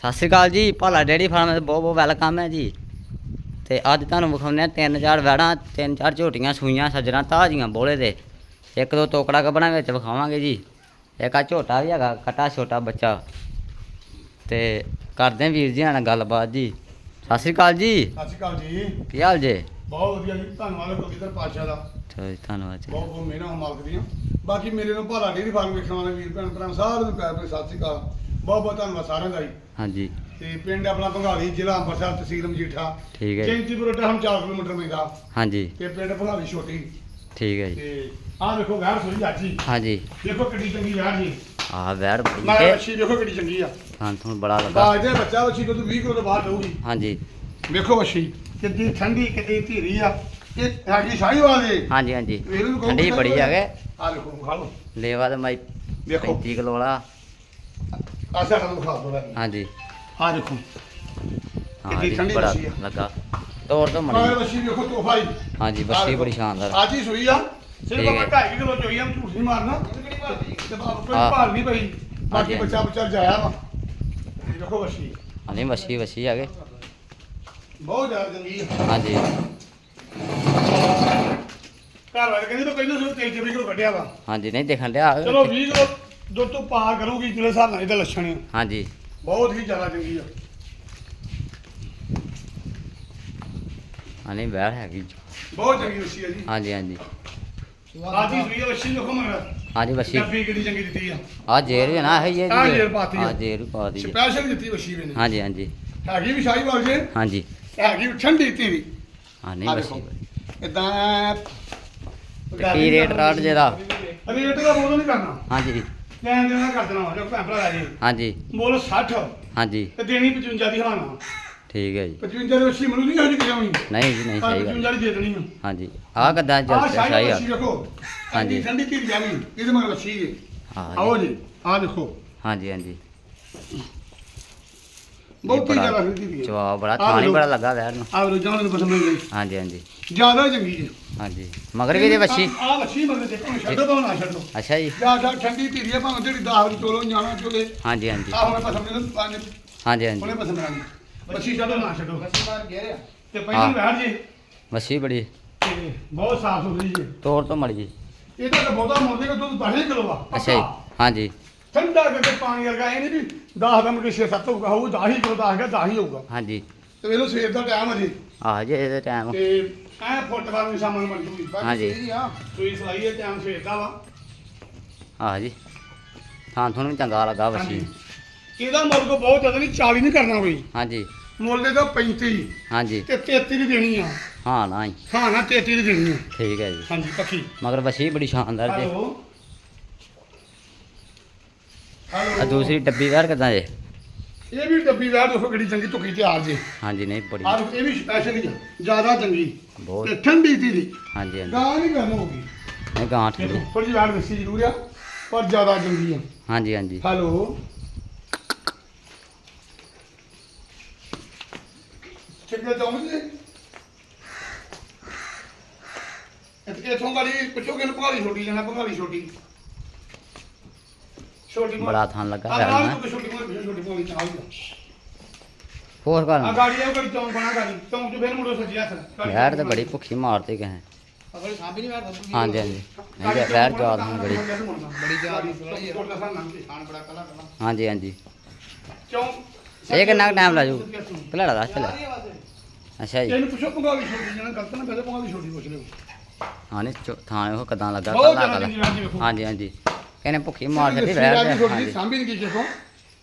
ਸਤਿ ਸ਼੍ਰੀ ਅਕਾਲ ਜੀ ਭਾਲਾ dairy farm ਤੇ ਬਹੁਤ ਬਹੁਤ ਵੈਲਕਮ ਹੈ ਜੀ। ਤੇ ਅੱਜ ਤੁਹਾਨੂੰ ਵਿਖਾਉਂਦੇ ਆ ਤਿੰਨ ਚਾਰ ਵੈੜਾਂ ਤਿੰਨ ਚਾਰ ਝੋਟੀਆਂ ਸੂਈਆਂ ਸੱਜਣਾ ਤਾਜ਼ੀਆਂ ਬੋਲੇ ਦੇ। ਇੱਕ ਦੋ ਤੋਕੜਾ ਗੱਬਣਾ ਵਿੱਚ ਵਿਖਾਵਾਂਗੇ ਜੀ। ਇੱਕ ਆ ਝੋਟਾ ਵੀ ਹੈਗਾ ਕਟਾ ਛੋਟਾ ਬੱਚਾ। ਤੇ ਕਰਦੇ ਆਂ ਵੀਰ ਜੀ ਨਾਲ ਗੱਲਬਾਤ ਜੀ। ਸਤਿ ਸ਼੍ਰੀ ਅਕਾਲ ਜੀ। ਸਤਿ ਸ਼੍ਰੀ ਅਕਾਲ ਜੀ। ਕੀ ਹਾਲ ਜੇ? ਬਹੁਤ ਵਧੀਆ ਜੀ ਧੰਨਵਾਦ ਕੁਲਦੀਪ ਪਾਤਸ਼ਾਹ ਦਾ। ਚਲੋ ਜੀ, ਧੰਨਵਾਦ ਜੀ। ਬਹੁਤ ਬਹੁਤ ਮਿਹਰਾਂ ਮਾਲਕ ਦੀਆਂ। ਬਾਕੀ ਮੇਰੇ ਨੂੰ ਭਾਲਾ ਡੇਰੀ ਫਾਰਮ ਵੇਖਣ ਵਾਲੇ ਵੀਰ ਭੈਣ ਭਰਾ ਸਾਰਿਆਂ ਨੂੰ ਪਿਆਰ ਭਰੀ ਸਤਿ ਸ਼੍ਰੀ ਅਕਾਲ। ਬਹੁਤ ਬਹੁਤ ਧੰਨਵਾਦ ਸਾਰਿਆਂ ਦਾ ਜੀ। ਹਾਂਜੀ। ਤੇ ਪਿੰਡ ਆਪਣਾ ਭੰਗਾਲੀ ਜ਼ਿਲ੍ਹਾ ਅੰਮ੍ਰਿਤਸਰ ਤਹਿਸੀਲ ਮਜੀਠਾ। ਠੀਕ ਹੈ ਜੀ। ਜੈਂਤੀਪੁਰ ਤੋਂ ਹੁਣ 4 ਕਿਲੋਮੀਟਰ ਪੈਂਦਾ ਹਾਂਜੀ। ਤੇ ਪਿੰਡ ਭੰਗਾਲੀ ਛੋਟੀ। ਠੀਕ ਹੈ ਜੀ। ਤੇ ਆਹ ਦੇਖੋ ਵੈਰ ਸੋਈ ਆਜੀ ਹਾਂਜੀ। ਦੇਖੋ ਕਿੱਡੀ ਚੰਗੀ ਵੈਰ ਜੀ। ਆਹ ਵੈੜ ਮੈਂ ਤੇ ਅੱਛੀ ਦੇਖੋ ਕਿੱਡੀ ਚੰਗੀ ਆ। ਹਾਂ ਤੁਹਾਨੂੰ ਬੜਾ ਲੱਗਾ। ਬਾਜ ਦੇ ਬੱਚਾ ਅੱਛੀ ਕੋ 20 ਕਿਲੋ ਤੋਂ ਬਾਹਰ ਰਹੂਗੀ ਹਾਂਜੀ। ਵੇਖੋ ਅੱਛੀ ਕਿੱਡੀ ਠੰਡੀ ਕਿੱਡੀ ਧੀਰੀ ਆ। ਇਹ ਹੈਗੀ ਸ਼ਾਹੀ ਵਾਲੇ ਹਾਂਜੀ ਹਾਂਜੀ। ਠੰਡੀ ਬੜੀ ਹੈਗੇ। ਆ ਦੇਖੋ ਖਾ ਲਓ। ਲੇਵਾ ਤੇ ਮਾਈ ਦੇਖੋ 35 ਕਿਲੋ ਵਾਲਾ। ਆਸਾ ਤੁਹਾਨੂੰ ਖਾ ਦੋ ਲੈ ਹਾਂਜੀ। ਆ ਦੇਖੋ। ਹਾਂ ਕਿੰਨੀ ਜੀ ਠੰਡੀ ਬੜਾ ਲੱਸੀ ਆ। ਲੱਗਾ। ਤੋੜ ਤੋਂ ਆਹ ਮੜੀ ਲੱਸੀ ਦੇਖੋ ਤੋਹਫਾ ਹੀ ਹਾਂਜੀ ਬੱਸੀ। ਬੜੀ ਸ਼ਾਨਦਾਰ। ਅੱਜ ਹੀ ਸੂਈ ਆ। ਸਿਰਫ ਠੀਕ ਆਪਾਂ ਹੈ। 2.5 ਕਿਲੋ ਚੋਈ ਆ ਝੂਠ ਨਹੀਂ ਮਾਰਨਾ। ਤੇ ਬਾਪ ਕੋਈ ਹਾਂ। ਭਾਰ ਨਹੀਂ ਪਈ। ਬਾਕੀ ਹਾਂਜੀ। ਬੱਚਾ ਬੱਚਾ ਜਾਇਆ ਵਾ। ਇਹ ਦੇਖੋ ਲੱਸੀ। ਹਾਂਜੀ ਬੱਸੀ ਬੱਸੀ ਹੈਗੇ ਬਹੁਤ ਜ਼ਿਆਦਾ ਚੰਗੀ ਆ। ਹਾਂਜੀ। ਘਰ ਵਾਲੇ ਕਹਿੰਦੇ ਤਾਂ ਪਹਿਲਾਂ ਸੋ 23 ਕਿਲੋ ਕੱਢਿਆ ਵਾ। ਹਾਂਜੀ ਨਹੀਂ ਦੇਖਣ ਡਿਆ। ਚਲੋ 20 ਕਿਲੋ ਜੋ ਤੋਂ ਪਾਰ ਕਰੂਗੀ ਜਿਹੜੇ ਹਿਸਾਬ ਨਾਲ ਇਹਦਾ ਲੱਛਣ ਆ। ਹਾਂਜੀ। ਬਹੁਤ ਹੀ ਜ਼ਿਆਦਾ ਚੰਗੀ ਆ। ਹਾਂਜੀ ਵੈੜ ਹੈਗੀ। ਬਹੁਤ ਚੰਗੀ ਲੱਸੀ ਆ ਜੀ। ਹਾਂਜੀ ਹਾਂਜੀ। ਹੀ ਸੂਈ ਆ ਲੱਸੀ ਦੇਖੋ ਮਗਰ। ਹਾਂਜੀ ਬੱਸੀ ਡੱਬੀ ਕਿੰਨੀ ਚੰਗੀ ਦਿੱਤੀ ਆ। ਆ ਜੇਰ ਵੀ ਨਾ ਹੈ ਇਹ ਆਹ ਜੇਰ ਪਾਤੀ ਆ। ਹਾਂ ਜੇਰ ਵੀ ਪਾ ਦੀ ਸਪੈਸ਼ਲ ਦਿੱਤੀ ਲੱਸੀ ਵੀ ਨੇ ਹਾਂਜੀ ਹਾਂਜੀ। ਹੈਗੀ ਵੀ ਸ਼ਾਹੀ ਵਾਲ ਜੇ। ਹਾਂਜੀ। ਹੈਗੀ ਵੀ ਠੰਡੀ ਧੀਰੀ ਹਾਂ ਨਹੀਂ ਆਹ ਬੱਸੀ ਦੇਖੋ। ਇਦਾਂ ਕੀ ਰੇਟ ਰਾਟ ਜਿਹਦਾ? ਰੇਟ ਦਾ ਬੋਲ ਨਹੀਂ ਕਰਨਾ। ਹਾਂਜੀ। ਲੈਣ ਦੇਣਾ ਕਰ ਦੇਣਾ ਜੋ ਭੈਣ ਭਰਾ ਜੀ ਹਾਂਜੀ। ਬੋਲ 60 ਹਾਂਜੀ। ਤੇ ਦੇਣੀ 55 ਦੀ ਹਾਨਾ ਠੀਕ ਹੈ ਜੀ। 55 ਦੀ ਅੱਛੀ ਮਿਲੂ ਨਹੀਂ ਹਜੇ ਕਿਉਂ ਨਹੀਂ ਜੀ ਨਹੀਂ ਸਹੀ ਗੱਲ 55 ਦੀ ਦੇ ਦੇਣੀ ਆ। ਹਾਂਜੀ। ਆਹ ਕਦਾਂ ਜਲ ਸ਼ਾਹੀ ਆ? ਹਾਂਜੀ। ਠੰਡੀ ਆ ਵੀ। ਇਹਦੇ ਮਗਰ ਲੱਸੀ ਜੀ। ਹਾਂ ਆਓ ਜੀ। ਆਹ ਦੇਖੋ। ਹਾਂਜੀ ਹਾਂਜੀ। ਬਹੁਤ ਹੀ ਜ਼ਿਆਦਾ ਧੀਰੀ ਆ ਜਵਾਬ ਬੜਾ ਥਾਣੀ। ਬੜਾ ਲੱਗਾ ਵੈੜ ਨੂੰ। ਆਹ ਰੋਜ਼ਾਨਾ ਨੂੰ ਪਸੰਦ ਨਹੀਂ ਹਾਂਜੀ ਹਾਂਜੀ। ਜ਼ਿਆਦਾ ਚੰਗੀ ਜੀ। ਹਾਂਜੀ। ਮਗਰ ਵੀ ਇਹਦੇ ਬੱਚੀ ਆਹ ਲੱਸੀ ਮਗਰ ਦੇਖੋ ਛੱਡੋ ਭਾਵੇਂ ਨਾ ਛੱਡੋ। ਅੱਛਾ ਜੀ। ਜ਼ਿਆਦਾ ਠੰਡੀ ਧੀਰੀ ਆ ਭਾਵੇਂ ਜਿਹੜੀ ਦਾਲ ਚੋਲੋ ਜਾਣਾ ਚੋਲੇ। ਹਾਂਜੀ ਹਾਂਜੀ। ਆਹ ਹੁਣ ਪਸੰਦ ਨਹੀਂ ਪੰਜ ਹਾਂਜੀ ਉਹਨੇ ਹਾਂਜੀ ਪਸੰਦ ਕਰਾਂਗੇ ਬੱਚੀ ਛੱਡੋ ਨਾ ਛੱਡੋ। ਤੇ ਹਾਂ। ਪਹਿਲਾਂ ਬੈਠ ਜੇ। ਮੱਛੀ ਬੜੀ। ਤੇ ਬਹੁਤ ਸਾਫ਼ ਸੁਥਰੀ ਜੀ। ਤੋੜ ਤੋਂ ਮੜ ਜੀ। ਇਹਦਾ ਤਾਂ ਬਹੁਤਾ ਮੁੱਲ ਕਿ ਦੁੱਧ 10 ਕਿਲੋ ਆ ਅੱਛਾ ਜੀ। ਹਾਂਜੀ। ਠੰਡਾ ਕਰਕੇ ਪਾਣੀ ਵਰਗਾ ਇਹ ਨਹੀਂ ਵੀ 10 ਦਾ ਮੁੜ ਕੇ 6 7 ਹੋਊਗਾ ਹੋਊ 10 ਹੀ ਕਿਲੋ 10 ਹੈਗਾ 10 ਹੀ ਹੋਊਗਾ। ਹਾਂਜੀ। ਤੇ ਵੇਲੋ ਸਵੇਰ ਦਾ ਟਾਈਮ ਅਜੇ ਆਹ ਜੀ ਇਹਦੇ ਟਾਈਮ ਤੇ ਐ ਫੁੱਟ ਬਾਅਦ ਨੂੰ ਸ਼ਾਮਾਂ ਨੂੰ ਬਣ ਜੂਗੀ। ਹਾਂਜੀ। ਸੂਈ ਸਲਾਈ ਹੈ ਟਾਈਮ ਸਵੇਰ ਦਾ ਵਾ। ਆਹ ਜੀ। ਥਾਂ ਤੁਹਾਨੂੰ ਚੰਗਾ ਲੱਗਾ ਹਾਂਜੀ। ਇਹਦਾ ਮੁੱਲ ਕੋ ਬਹੁਤ ਜ਼ਿਆਦਾ ਨਹੀਂ 40 ਨਹੀਂ ਕਰਨਾ ਕੋਈ ਹਾਂਜੀ। ਮੁੱਲ ਇਹਦਾ 35 ਹਾਂਜੀ। ਤੇ 33 ਦੀ ਦੇਣੀ ਆ। ਹਾਂ ਨਾ ਜੀ। ਹਾਂ ਨਾ 33 ਦੀ ਦੇਣੀ ਆ। ਠੀਕ ਹੈ ਜੀ। ਹਾਂਜੀ ਪੱਕੀ। ਮਗਰ ਬੱਚੀ ਬੜੀ ਸ਼ਾਨਦਾਰ ਜੀ। ਹੈਲੋ। ਆ ਦੂਸਰੀ ਡੱਬੀ ਵੈੜ ਕਿਦਾਂ ਜੇ? ਇਹ ਵੀ ਡੱਬੀ ਵਿਆਹ ਦੇਖੋ ਕਿਹੜੀ ਚੰਗੀ ਤੁਕੀ ਤਿਆਰ ਜੇ। ਹਾਂਜੀ ਨਹੀਂ ਬੜੀ ਦੇਖੋ, ਇਹ ਵੀ ਸਪੈਸ਼ਲ ਹੀ ਆ ਜ਼ਿਆਦਾ ਚੰਗੀ। ਬਹੁਤ। ਤੇ ਠੰਡੀ ਧੀਰੀ ਹਾਂਜੀ ਹਾਂਜੀ। ਗਾਂ ਨਹੀਂ ਗਰਮ ਹੋਗੀ ਨਹੀਂ ਗਾਂ ਠੰਡੀ। ਦੇਖੋ ਥੋੜੀ ਵਿਆਹ ਦੱਸੀ ਜ਼ਰੂਰ ਆ ਪਰ ਜ਼ਿਆਦਾ ਚੰਗੀ ਆ। ਹਾਂਜੀ ਹਾਂਜੀ। ਹੈਲੋ। ਕਿੰਨੇ ਚਾਹੁੰਦੇ ਇਹ ਇਥੋਂ ਗਾੜੀ ਪੁੱਛੋਗੇ ਨਾ ਭਗਾਲੀ ਛੋਟੀ ਜਾਣਾ ਭਗਾਲੀ ਛੋਟੀ। ਛੋਟੀ ਬੜਾ ਥਾਂ ਲੱਗਾ ਆ ਵੈੜ ਨਾਲ ਨਾ ਕੋਈ ਛੋਟੀ ਭਗਾਲੀ ਛੋਟੀ ਭਗਾਲੀ ਚਾਹ ਹੋਰ ਆ ਕਰ ਗਾੜੀ ਆ ਗਾੜੀ ਚੌਂਕ ਬਣਾ ਗਾੜੀ ਚੌਂਕ ਚ ਫੇਰ ਮੁੜੋ ਸੱਜੀ ਹੱਥ ਵੈੜ ਤੇ ਬੜੀ ਭੁੱਖੀ ਮਾਰਦੇ ਕਹੇ ਅਗਲੇ ਸਾਹਮਣੇ ਨਹੀਂ ਵੜਦਾ ਹਾਂਜੀ ਹਾਂਜੀ ਨਹੀਂ ਵੈ- ਵੈੜ ਜਵਾਦ ਨੂੰ ਬੜੀ ਬੜੀ ਜਾਦੀ ਸੁਣਾਈ ਕੋਟਾ ਸਾਨ ਨਾਮ ਕੇ ਖਾਣ ਬੜਾ ਕਲਾ ਕਲਾ ਹਾਂਜੀ ਹਾਂਜੀ ਚੌਂਕ ਇਹ ਕਿੰਨਾ ਟਾਈਮ ਲਾਜੂ ਭਲੜਾ ਦੱਸ ਲੈ ਅੱਛਾ ਜੀ ਇਹਨੂੰ ਪੁੱਛੋ ਭਗਾਲੀ ਛੋਟੀ ਜਾਣਾ ਗਲਤ ਨਾ ਕਹਦੇ ਭਗਾਲੀ ਛੋਟੀ ਪੁੱਛ ਲਿਓ ਹਾਂ ਨਹੀਂ ਚੋ- ਥਾਂ ਉਹ ਕਦਾਂ ਲੱਗਾ ਬਹੁਤ ਕੱਲਾ ਜ਼ਿਆਦਾ ਕੱਲਾ ਚੰਗੀ ਰਾਜੀ ਵੇਖੋ ਹਾਂਜੀ ਹਾਂਜੀ ਕਹਿੰਦੇ ਭੁੱਖੀ ਮਾਰ ਵੈੜ ਰਾਜੀ ਤੇ ਹਾਂਜੀ। ਸਾਂਭੀ ਨਹੀਂ ਕੀ ਦੇਖੋ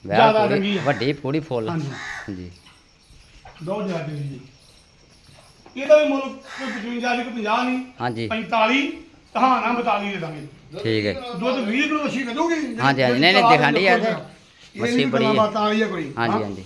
ਵੈੜ ਜ਼ਿਆਦਾ ਆ। ਵੱਡੀ ਪੂਰੀ ਫੁੱਲ। ਹਾਂਜੀ। ਦੋ ਜ਼ਿਆਦਾ ਜੀ। ਇਹਦਾ ਵੀ ਮੁੱਲ ਕੋਈ 55 ਨਹੀਂ ਕੋਈ 50 ਨਹੀਂ। ਹਾਂਜੀ। 45 ਕਹਾਣਾ 42 ਦੇ ਦਾਂਗੇ। ਠੀਕ ਹੈ। ਦੁੱਧ 20 ਕਿਲੋ ਅੱਛੀ ਕਦੋਗੇ ਹਾਂਜੀ, ਹਾਂਜੀ, ਨਹੀਂ, ਨਹੀਂ, ਦਿਖਣ ਡਈ ਆ ਤੇ ਮੱਛੀ ਬੜੀ ਹੈ। 42 ਹੈ ਕੋਈ। ਹਾਂਜੀ ਹਾਂਜੀ।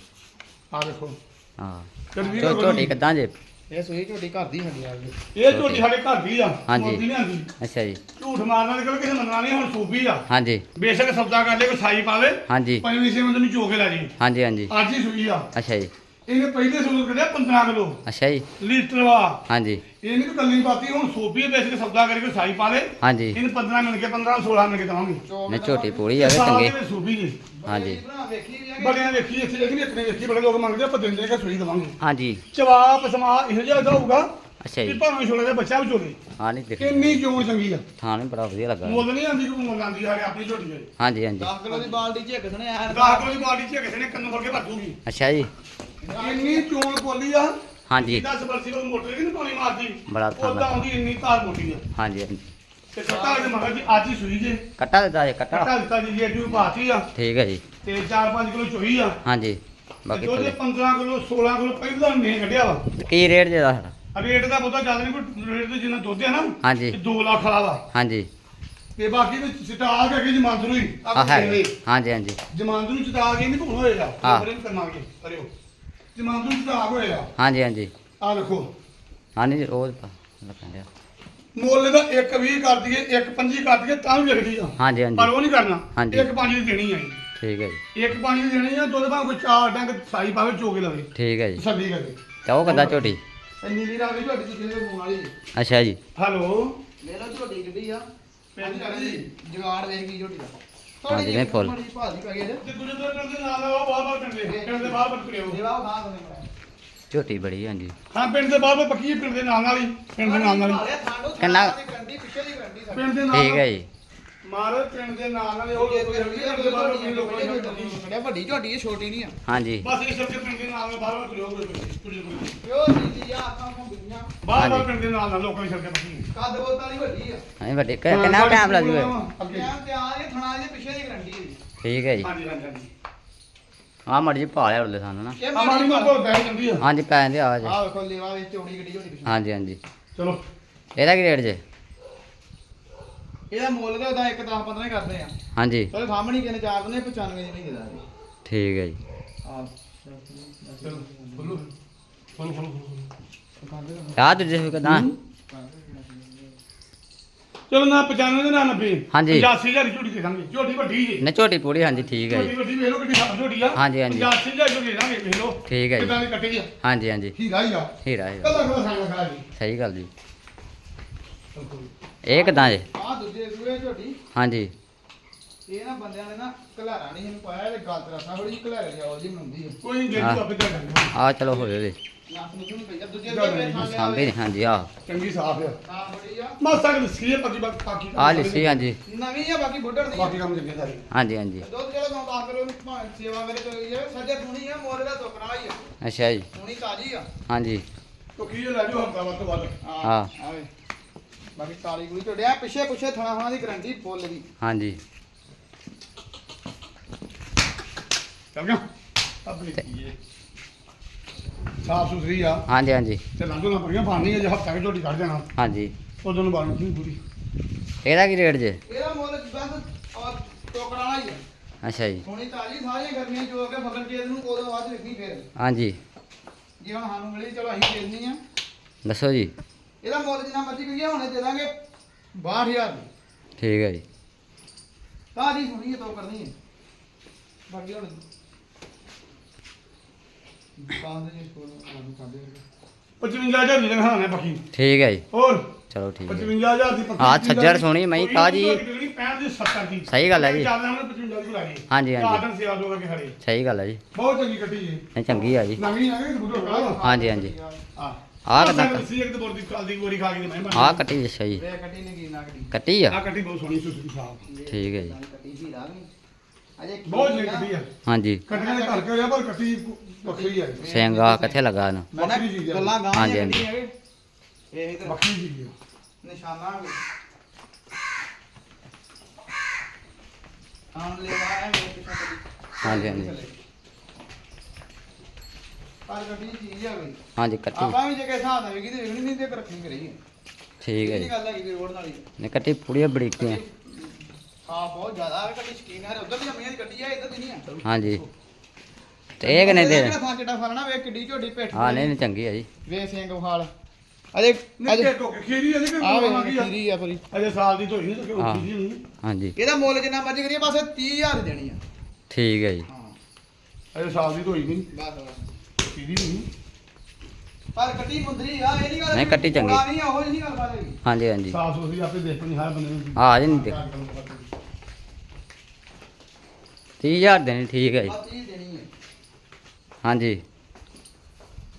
ਆ ਦੇਖੋ। ਹਾਂ। ਚੋ ਕਿਦਾਂ ਜੇ ਇਹ ਸੂਈ ਝੋਟੀ ਘਰ ਦੀ ਹੁੰਦੀ ਆ ਜੀ ਇਹ ਝੋਟੀ ਸਾਡੇ ਘਰ ਦੀ ਆ ਹਾਂਜੀ। ਮੁੱਲ ਦੀ ਨਹੀਂ ਆਂਦੀ। ਅੱਛਾ ਜੀ। ਝੂਠ ਮਾਰਨਾ ਨਿਕਲ ਕਿਸੇ ਮੰਨਣਾ ਨਹੀਂ ਹੁਣ ਸੂਬੀ ਆ। ਹਾਂਜੀ। ਬੇਸ਼ੱਕ ਸੌਦਾ ਕਰ ਲੈ ਕੋਈ ਸਾਈ ਪਾਵੇ ਹਾਂਜੀ। ਪੰਜਵੀਂ ਬੰਦੇ ਨੂੰ ਚੋ ਕੇ ਲੈ ਜੀ ਹਾਂਜੀ ਹਾਂਜੀ। ਅੱਜ ਹੀ ਸੂਈ ਆ। ਅੱਛਾ ਜੀ। ਇਹਨੇ ਪਹਿਲੇ ਸੂਲ ਕੱਢਿਆ 15 ਕਿਲੋ। ਅੱਛਾ ਜੀ। ਲੀਟਰ ਵਾ। ਹਾਂਜੀ। ਇਹ ਨਹੀਂ ਕੱਲੀ ਪਾਤੀ ਹੁਣ ਸੋਪੀ ਵੇਚ ਕੇ ਸੌਦਾ ਕਰਕੇ ਸਾਈ ਪਾ ਲੇ। ਹਾਂਜੀ। ਇਹਨੂੰ 15 ਮਿਲ ਕੇ 15 16 ਮਿਲ ਕੇ ਦਵਾਂਗੇ। ਨੇ ਝੋਟੀ ਪੂਰੀ ਆਵੇ ਸਾਲ ਦੇ ਚੰਗੇ ਵਿੱਚ ਜੀ ਹਾਂਜੀ। ਵੀ ਕਿ ਬੜਿਆਂ ਵੇਖੀ ਇੱਥੇ ਲੇਕਿਨ ਇਤਨੇ ਵੇਖੀ। ਬੜੇ ਲੋਕ ਮੰਗਦੇ ਆਪਾਂ ਦਿੰਦੇ ਕਿ ਸੂਈ ਦਵਾਂਗੇ। ਹਾਂਜੀ। ਜਵਾਬ ਸਮਾ ਇਹੋ ਜਿਹਾ ਦਾ ਹੋਊਗਾ ਅੱਛਾ ਕਿ ਜੀ ਭਾਵੇਂ ਛੋਲੇ ਦਾ ਬੱਚਾ ਵਿਚੋਲੇ। ਹਾਂ ਨਹੀਂ ਦੇਖ। ਕਿੰਨੀ ਜੋਨ ਚੰਗੀ ਆ। ਥਾਂ ਵੀ ਬੜਾ ਵਧੀਆ ਲੱਗਾ। ਮੁੱਲ ਨਹੀਂ ਆਂਦੀ ਕੋਈ ਮੁੱਲ ਆਂਦੀ ਸਾਡੇ ਆਪਣੀ ਝੋਟੀ ਹੈ ਹਾਂਜੀ ਹਾਂਜੀ। 10 ਕਿਲੋ ਦੀ ਬਾਲਟੀ ਝੇਕ ਸਣੇ ਆ। 10 ਕਿਲੋ ਦੀ ਬਾਡੀ ਚ ਕਿਸੇ ਨੇ ਕੰਨ ਫੜ ਕੇ ਭੱਜੂਗੀ ਅੱਛਾ ਜੀ। ਇੰਨੀ ਚੋਣ ਕੋਲੀ ਆ। ਹਾਂਜੀ। 10 ਬਰਸੀ ਉਹ ਮੋਟਰ ਕਿ ਨਹੀਂ ਪਾਣੀ ਮਾਰਦੀ ਬੜਾ ਥਾਂ ਉਦਾਂ ਆਉਂਦੀ ਇੰਨੀ ਧਾਰ ਮੋਟੀ ਆ। ਹਾਂਜੀ ਹਾਂਜੀ। ਤੇ ਕੱਟਾ ਦੇ ਮਗਰ ਜੀ ਅੱਜ ਹੀ ਸੂਈ ਜੇ। ਕੱਟਾ ਦਿੱਤਾ ਜੀ ਕੱਟਾ। ਕੱਟਾ ਦਿੱਤਾ ਜੀ ਜੀ ਪਾਤੀ ਆ। ਠੀਕ ਹੈ ਜੀ। ਤੇ 4-5 ਕਿਲੋ ਚੋਈ ਆ। ਹਾਂਜੀ। ਤੇ ਬਾਕੀ ਉਹਦੇ ਥੱਲੇ। 15 ਕਿਲੋ 16 ਕਿਲੋ ਪਹਿਲਾਂ ਨੇ ਕੱਢਿਆ ਵਾ। ਕੀ ਰੇਟ ਜੇ ਦਾ ਰੇਟ ਦਾ ਬਹੁਤਾ ਜ਼ਿਆਦਾ ਨਹੀਂ ਕੋਈ ਰੇਟ ਤੇ ਜਿੰਨਾ ਦੁੱਧ ਹੈ ਨਾ ਹਾਂਜੀ। ਇਹ 2 ਲੱਖ ਵਾਲਾ ਵਾ। ਹਾਂਜੀ। ਤੇ ਬਾਕੀ ਸਟਾਕ ਹੈ ਕਿ ਜਮਾਂਦਰੂ ਹੀ ਆ ਹੈ ਹਾਂਜੀ ਹਾਂਜੀ। ਜਮਾਂਦਰੂ ਸਟਾਕ ਇਹ ਨਹੀਂ ਭੁੱਲ ਹੋਏਗਾ। ਹਾਂ। ਬਰੇ ਕਰਨਾਗੇ ਕਰਿਓ। ਜਮਾਂਦਰੂ ਸਟਾਕ ਹੋਏਗਾ। ਹਾਂਜੀ ਹਾਂਜੀ। ਆ ਦੇਖੋ। ਹਾਂਜੀ ਉਹ ਲੱਗਣ ਡਿਆ ਮੁੱਲ ਦਾ 1 20 ਕਰ ਦਈਏ 1 25 ਕਰ ਦਈਏ ਤਾਂ ਵੀ ਵਿਕਦੀ ਆ। ਹਾਂਜੀ ਪਰ ਹਾਂਜੀ ਉਹ ਨਹੀਂ ਕਰਨਾ। ਹਾਂਜੀ। ਇੱਕ ਪੰਜ ਦੀ ਦੇਣੀ ਆ ਜੀ। ਠੀਕ ਹੈ ਜੀ। ਇੱਕ ਪੰਜ ਦੀ ਦੇਣੀ ਆ ਦੁੱਧ ਭਾਵੇਂ ਕੋਈ ਚਾਰ ਡੰਗ ਸਾਈ ਪਾਵੇ ਚੋਕੇ ਲਵੇ। ਠੀਕ ਹੈ ਜੀ। ਤਸੱਲੀ ਕਰੇ। ਤੇ ਉਹ ਕਿੱਦਾਂ ਝੋਟੀ। ਇੰਨੀ ਵੀ ਝੋਟੀ ਦੀ ਕਿਸੇ ਮੂੰਹ ਵਾਲੀ? ਅੱਛਾ ਜੀ। ਹੈਲੋ। ਲੈ ਲਓ ਝੋਟੀ ਕਿੱਡੀ ਆ? ਪੈਂਦੀ ਕਰਦੀ ਜਗਾੜ ਵੇਖ ਕੀ ਝੋਟੀ ਦਾ। ਹਾਂ, ਜਿਵੇਂ ਫੁੱਲ। ਭਾਜੀ ਪੈ ਗਏ ਜੇ ਤੇ ਦੂਜੇ ਦੋ ਪਿੰਡ ਦੇ ਨਾਲ ਉਹ ਬਾਹਰ ਬਾਹਰ ਪਿੰਡ ਦੇ ਪਿੰਡ। ਦੇ ਬਾਹਰ ਬਾਹਰ ਤੁਰਿਓ ਦੇਵਾ ਖਾ ਦਨੇ ਝੋਟੀ ਬੜੀ ਹਾਂਜੀ। ਹਾਂ ਪਿੰਡ ਦੇ ਬਾਹਰ ਬਾਹਰ ਪੱਕੀ ਹੈ, ਪਿੰਡ ਦੇ ਨਾਲ ਨਾਲ ਹੀ। ਪਿੰਡ ਦੇ ਨਾਲ ਨਾਲ ਹੀ। ਕਿੰਨਾ- ਗਰੰਟੀ ਪਿੱਛੇ ਦੀ ਗਰੰਟੀ ਸਾਡੀ ਪਿੰਡ ਦੇ ਨਾਲ ਠੀਕ ਹੈ ਜੀ। ਮਾਰ ਪਿੰਡ ਦੇ ਨਾਲ ਨਾਲ ਹੀ ਉਹ ਲੋਕ ਪਿੰਡ ਦੇ ਬਾਹਰ ਬਾਹਰ ਲੋਕਾਂ ਦੀ ਜਾਂਦੀ ਬੜਿਆ ਵੱਡੀ ਝੋਟੀ ਹੈ ਛੋਟੀ ਨਹੀਂ ਆ। ਹਾਂਜੀ। ਬਸ ਇਸ ਕਰਕੇ ਪਿੰਡ ਦੇ ਨਾਲ ਨਾਲ ਬਾਹਰ ਤੁਰਿਓ ਤੁਰਿਓ ਪਿਓ ਨੀਲੀ ਆ ਆਪਾਂ ਕੋ ਬਿੰਨਾ ਬਾਹਰ। ਪਿੰਡ ਦੇ ਨਾਲ ਨਾਲ ਲੋਕਾਂ ਦੀ ਸੜਕਾਂ ਪੱਕੀ ਹੈ। ਕੱਦ ਬੋਤ ਵਾਲੀ ਵੱਡੀ ਆ। ਹਾਂਜੀ ਵੱਡੇ। ਕਿੰਨਾ ਟਾਈਮ ਲੱਗ ਜੂਗਾ? ਅੱਗੇ। ਟਾਈਮ ਤੇ ਆ ਇਹ ਥਣਾ ਦੇ ਪਿੱਛੇ ਦੀ ਗਰੰਟੀ ਹੈ ਠੀਕ ਹੈ ਜੀ। ਹਾਂਜੀ ਹਾਂਜੀ ਹਾਂਜੀ। ਆ ਮੜ ਜੀ ਪਾ ਲਿਆ ਉਰਲੇ ਸਾਨੂੰ ਨਾ ਹਾਂਜੀ ਪੈ ਜਾਂਦੇ ਆ ਜੀ ਆ ਵੇਖੋ ਲੇਵਾ ਵਿੱਚ ਚੌੜੀ ਗੱਡੀ ਝੋਟੀ ਪਿੱਛੇ ਹਾਂਜੀ ਹਾਂਜੀ। ਚਲੋ। ਇਹਦਾ ਕੀ ਰੇਟ ਜੇ। ਇਹਦਾ ਮੁੱਲ ਤਾਂ ਉਹਦਾ 1 10 15 ਕਰਦੇ ਆ। ਹਾਂਜੀ। ਚਲੋ ਸਾਹਮਣੇ ਹੀ ਕਿਨੇ ਚਾਰ ਦਿੰਦੇ 95 ਦੀ ਨਹੀਂ ਦੇ ਦਾਂਗੇ ਠੀਕ ਹੈ ਜੀ। ਆ ਚਲੋ ਫੁੱਲੂ ਫੁੱਲੂ ਫੁੱਲੂ ਆ ਵੀ ਕਿਦਾਂ? ਚਲੋ ਨਾ 95 ਦੇ ਨਾਲ 90 ਹਾਂਜੀ। 85000 ਦੀ ਝੋਟੀ ਦੇ ਦਾਂਗੇ। ਝੋਟੀ ਵੱਡੀ ਜੇ। ਨਾ ਝੋਟੀ ਪੂਰੀ ਹਾਂਜੀ ਠੀਕ ਹੈ ਝੋਟੀ ਜੀ ਵੱਡੀ ਵੇਖ ਲਓ ਕਿੱਡੀ ਸਾਫ਼ ਝੋਟੀ ਆ। ਹਾਂਜੀ, ਹਾਂਜੀ। 85000 ਦੀ ਦੇ ਦਾਂਗੇ ਵੇਖ ਲਓ ਠੀਕ ਹੈ ਜੀ। ਕਿਦਾਂ ਦੀ ਕੱਟੀ ਆ। ਹਾਂਜੀ ਹਾਂਜੀ। ਹੀਰਾ ਹੀ ਆ। ਹੀਰਾ ਜੀ। ਸਹੀ ਗੱਲ ਜੀ। ਇਹ ਕਿਦਾਂ ਜੇ? ਆ ਦੂਜੇ ਸੂਏ ਝੋਟੀ। ਹਾਂਜੀ। ਇਹ ਨਾ ਬੰਦਿਆਂ ਨੇ ਨਾ ਘਲਾਰਾ ਨਹੀਂ ਇਹਨੂੰ ਪਾਇਆ ਤੇ ਗੱਲ ਤੇ ਰਸਾ ਥੋੜੀ ਜਿਹੀ ਘਲਾਰੇ ਜਾਓ ਜੀ ਬਣਾਉਂਦੀ ਹੈ ਕੋਈ ਨਹੀਂ ਦੇ ਹਾਂ। ਤੂੰ ਆਪੇ ਕਰ ਲਾਂਗੇ ਆ ਚਲੋ ਹੋਵੇ ਵੇ। ਨੱਕ ਨੂੰ ਨਹੀਂ ਪਈਆ ਦੂਜੇ ਸੂਏ ਥਾਂ ਸਾਂਭੇ ਨੇ ਹਾਂਜੀ ਆ ਚੰਗੀ ਸਾਫ਼ ਆ। ਆ ਥੋੜੀ ਆ। ਮਾਸਾ ਕਿ ਲੱਸੀ ਹੈ ਬਾਕੀ ਬਾਕੀ ਬਾਕੀ ਆ ਲਿੱਸੀ ਹਾਂਜੀ। ਨਵੀਂ ਆ ਬਾਕੀ ਬੁੱਢੜ ਦੀ ਬਾਕੀ ਕੰਮ ਚੰਗੇ ਸਾਰੇ। ਹਾਂਜੀ ਹਾਂਜੀ। ਦੁੱਧ ਜਿਹੜਾ ਨੌ ਦਸ ਕਿਲੋ ਭਾਵੇਂ ਸੇਵਾ ਮੇਰੇ ਕੋਲ ਇਹ ਸੱਜੇ ਥੁਣੀ ਆ ਮੋਰੇ ਦਾ ਟੋਕਰਾ ਹੀ ਆ। ਅੱਛਾ ਜੀ। ਥੁਣੀ ਤਾਜੀ ਆ। ਹਾਂਜੀ। ਤੋ ਕੀ ਲੈ ਜਾਓ ਹਫਤਾ ਵੱਧ ਤੋਂ ਵੱਧ। ਹਾਂ। ਆਵੇ। ਬਾਕੀ ਕਾਲੀ ਗੁਲੀ ਝੋੜਿਆ ਪਿੱਛੇ ਪਿੱਛੇ ਥਣਾ ਥਣਾ ਦੀ ਗਰੰਟੀ ਫੁੱਲ ਦੀ। ਹਾਂਜੀ। ਚੱਲ ਗਿਆ। ਆਪਣੀ ਕੀ ਹੈ। ਸਾਫ਼ ਸੁਥਰੀ ਆ। ਹਾਂਜੀ ਹਾਂਜੀ। ਤੇ ਲੰਘੋ ਨਾ ਪੜੀਆਂ ਪਾਣੀ ਹੈ ਜੇ ਹਫਤਾ ਕੇ ਝੋਟੀ ਕੱਢ ਜਾਣਾ ਹਾਂਜੀ। ਉਦੋਂ ਨੂੰ ਬਾਣੀ ਨਹੀਂ ਪੂਰੀ। ਇਹਦਾ ਕੀ ਰੇਟ ਜੇ? ਇਹਦਾ ਮੁੱਲ ਬਸ ਔਰ ਟੋਕਰਾ ਵਾਲਾ ਹੀ ਆ। ਅੱਛਾ ਜੀ। ਥੁਣੀ ਤਾਜੀ ਸਾਰੀਆਂ ਗਰਮੀਆਂ ਜੋ ਕੇ ਫਸਲ ਚੇਤ ਨੂੰ ਉਦੋਂ ਬਾਅਦ ਵੇਖਣੀ ਫੇਰ। ਹਾਂਜੀ। ਜੇ ਹੁਣ ਸਾਨੂੰ ਮਿਲੀ ਚਲੋ ਅਸੀਂ ਦੇਣੀ ਆ ਦੱਸੋ ਜੀ। ਇਹਦਾ ਮੁੱਲ ਜਿੰਨਾ ਮਰਜ਼ੀ ਕਹੀਏ ਹੁਣੇ ਦੇ ਦਾਂਗੇ। 62000 ਦੀ। ਠੀਕ ਹੈ ਜੀ। ਤਾਜੀ ਸੁਣੀ ਤੋਂ ਕਰਨੀ ਹੈ। ਬਾਕੀ ਹੁਣ ਦੁਕਾਨ ਦੇ ਸਕੂਲ ਨੂੰ ਕਰਦੇ 55000 ਦੀ ਲਗਾਣਾ ਬਾਕੀ। ਠੀਕ ਹੈ ਜੀ। ਹੋਰ? ਚਲੋ ਠੀਕ ਹੈ। 55000 ਦੀ ਪੱਕੀ ਹਾਂ, ਛੱਜਰ ਸੋਹਣੀ ਮਹੀਂ ਤਾਜ਼ੀ। 65 ਦੀ 70 ਦੀ। ਸਹੀ ਗੱਲ ਹੈ ਜੀ। ਚੱਲ ਹੁਣ 55 ਦੀ ਲਾ ਗਈ ਹਾਂਜੀ, ਹਾਂਜੀ। ਦੋ ਕੇ ਖੜੇ। ਸਹੀ ਗੱਲ ਹੈ ਜੀ। ਬਹੁਤ ਚੰਗੀ ਕੱਟੀ ਹੈ। ਨਹੀਂ ਚੰਗੀ ਆ ਜੀ। ਨਵੀਂ ਹਾਂਜੀ ਹਾਂਜੀ। ਆ। ਆਹ ਕਿੱਦਾਂ ਸੀ ਇੱਕ ਤੇ ਬੋਰ ਦੀ ਕਾਲ ਦੀ ਗੋਰੀ ਖਾ ਕੇ ਮੈਂ ਆ ਕੱਟੀ ਅੱਛਾ ਜੀ। ਕੱਟੀ ਨੇ ਕੀ ਨਾ ਕੱਟੀ। ਕੱਟੀ ਆ? ਆ ਕੱਟੀ ਬਹੁਤ ਸੋਹਣੀ ਸੁਸਰੀ ਸਾਫ਼। ਠੀਕ ਹੈ ਜੀ। ਕੱਟੀ ਸੀ ਰਾਗ ਨਹੀਂ। ਅਜੇ ਕੀ ਬਹੁਤ ਚੰਗੀ ਕੱਟੀ ਆ ਹਾਂਜੀ ਕੱਟੀਆਂ ਦੇ ਘਰ ਕੇ ਹੋਇਆ ਪਰ ਕੱਟੀ ਵੱਖਰੀ ਹੈ ਸਿੰਗਾ ਕਿੱਥੇ ਲੱਗਾ ਨਾ ਵੱਖਰੀ ਚੀਜ਼ ਆ। ਗੱਲਾਂ ਗਾਂ ਹਾਂਜੀ। ਇਹ। ਇਧਰ ਵੱਖਰੀ ਚੀਜ਼ ਆ। ਨਿਸ਼ਾਨਾ ਆਉਣ ਲੈ ਆ ਹਾਂਜੀ, ਹਾਂਜੀ। ਪਰ ਗੱਡੀ ਚੀਜ਼ ਆ ਗਈ ਹਾਂਜੀ ਕੱਟੀ। ਆਪਾਂ ਵੀ ਜੇ ਕਿਸੇ ਹਿਸਾਬ ਨਾਲ ਵੇਖੀ ਤੇ ਵੇਖਣੀ ਨਹੀਂ ਤੇ ਰੱਖਣੀ ਕਰੀ ਠੀਕ ਹੈ ਇਹ ਜੀ। ਗੱਲ ਹੈ ਕਿ ਰੋਡ ਨਾਲ? ਹੀ ਨੇ ਕੱਟੀ ਪੂਰੀ ਬੜੀਕੀ ਹੈ ਹਾਂ ਬਹੁਤ ਜ਼ਿਆਦਾ ਹੈ ਕੱਢੀ ਸ਼ਕੀਨ ਹੈ ਉਧਰ ਦੀ ਅਮੀਆਂ ਦੀ ਕੱਢੀ ਆ ਇੱਧਰ ਦੀ ਨਹੀਂ ਆ। ਹਾਂਜੀ। ਤੇ ਇਹ ਕਿੰਨੇ ਦੇ? ਚਟਾ ਫੜਨਾ ਵੇ ਕਿੱਡੀ ਝੋਡੀ ਪੇਟ ਹਾਂ ਨਹੀਂ ਨਹੀਂ ਚੰਗੀ ਹੈ ਜੀ। ਵੇ ਸਿੰਘ ਵਿਖਾਲ ਅਜੇ ਨਿੱਕੇ ਅਜੇ ਖੀਰੀ ਇਹਦੀ ਕਿ ਆ ਵੇ ਆ ਖੀਰੀ ਆ ਪੂਰੀ। ਅਜੇ ਸਾਲ ਦੀ ਧੋਈ ਨਹੀਂ ਤੇ ਖੀਰੀ ਨਹੀਂ। ਹਾਂਜੀ। ਇਹਦਾ ਮੁੱਲ ਜਿੰਨਾ ਮਰਜ਼ੀ ਕਰੀਏ ਬਸ 30000 ਦੇਣੀ ਆ। ਠੀਕ ਹੈ ਜੀ। ਹਾਂ। ਅਜੇ ਸਾਲ ਦੀ ਧੋਈ ਨਹੀਂ। ਬਸ ਬਸ। ਕੱਟੀ ਦੀ ਨਹੀਂ ਪਰ ਕੱਟੀ ਮੁੰਦਰੀ ਆ ਇਹ ਨਹੀਂ ਗੱਲ ਨਹੀਂ, ਕੱਟੀ ਚੰਗੀ। ਪੁਰਾਣੀ ਆ ਉਹ ਨਹੀਂ ਗੱਲ ਬਾਤ ਹੈਗੀ। ਹਾਂਜੀ ਹਾਂਜੀ। ਸਾਫ਼ ਸੁਥਰੀ ਆਪੇ ਦੇਖ ਨਹੀਂ ਹਰ ਬੰਦੇ ਨੂੰ ਆ ਜੀ ਨਹੀਂ ਦੇਖ। 30000 ਦੇਣੀ ਠੀਕ ਹੈ ਜੀ। ਆ ਚੀਜ਼ ਦੇਣੀ ਹੈ। ਹਾਂਜੀ।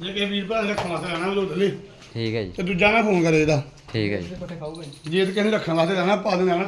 ਜੇ ਕਿਸੇ ਵੀਰ ਭਰਾ ਨੇ ਰੱਖਣ ਵਾਸਤੇ ਲੈਣਾ ਉਹ ਲੈ ਠੀਕ ਹੈ ਜੀ। ਤੇ ਦੂਜਾ ਨਾ ਫੋਨ ਕਰੇ ਇਹਦਾ। ਠੀਕ ਹੈ ਜੀ। ਪੱਠੇ ਖਾਊਗਾ। ਜੇ ਤੇ ਕਿਸੇ ਨੇ ਰੱਖਣ ਵਾਸਤੇ ਲੈਣਾ ਪਾ ਦੇਣਾ।